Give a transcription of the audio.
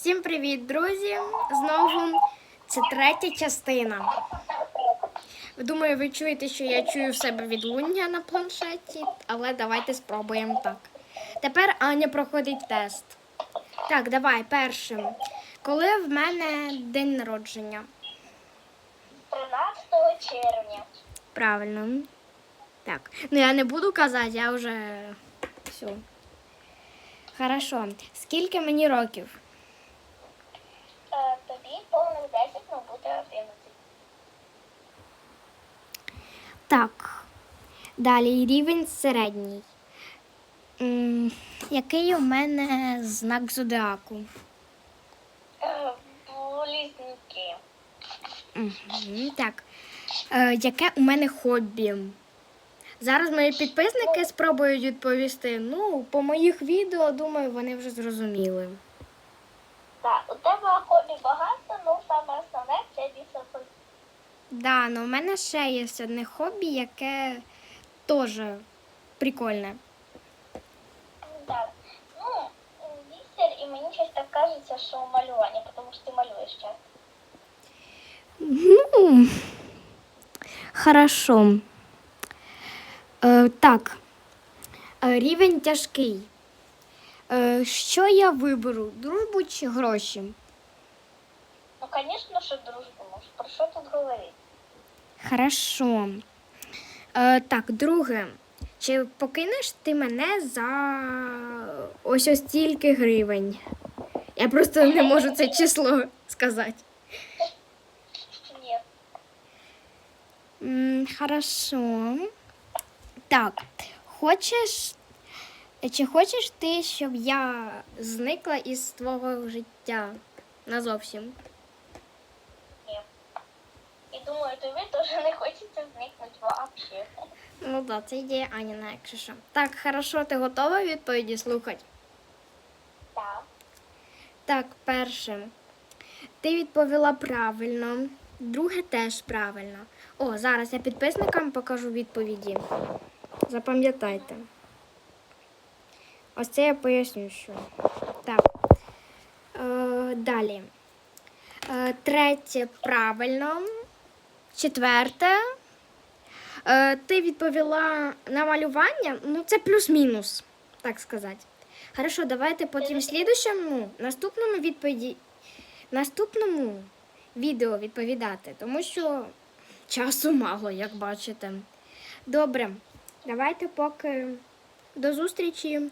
Всім привіт, друзі! Знову це третя частина. Думаю, ви чуєте, що я чую в себе відлуння на планшеті, але давайте спробуємо так. Тепер Аня проходить тест. Так, давай першим. Коли в мене день народження? 13 червня. Правильно. Так. Ну я не буду казати, я вже все. Хорошо. Скільки мені років? Е, Тобі повних 10, ну буде 11. Так. Далі рівень середній. М, який у мене знак зодіаку? Е, Близнюки. Так. Е, яке у мене хобі? Зараз мої підписники спробують відповісти. Ну, по моїх відео, думаю, вони вже зрозуміли. Так, у тебе хобі багато, ну саме основне це лісопиль. Да, ну у мене ще є одне хобі, яке теж прикольне. Да. Ну, бісер, і мені так кажеться, що малювання, тому що ти малюєш часто. Ну, хорошо. Е, так. Е, рівень тяжкий. Е, що я виберу? Дружбу чи гроші? Ну, звісно, що дружбу, про що тут говорити? Хорошо. Е, так, друге. Чи покинеш ти мене за ось ось стільки гривень? Я просто не можу це число сказати. Ні. Хорошо. Так, хочеш. Чи хочеш ти, щоб я зникла із твого життя назовсім? І думаю, тобі теж не хочеться зникнути взагалі. Ну так, це ідея Аніна, якщо що. Так, хорошо, ти готова відповіді слухати? Так. Так, перше. Ти відповіла правильно. Друге теж правильно. О, зараз я підписникам покажу відповіді. Запам'ятайте. Ось це я поясню, що. Так. Е, далі. Е, третє правильно. Четверте. Е, ти відповіла на малювання. Ну, це плюс-мінус, так сказати. Хорошо, давайте потім слідущому, наступному відповіді, наступному відео відповідати, тому що часу мало, як бачите. Добре, давайте поки до зустрічі.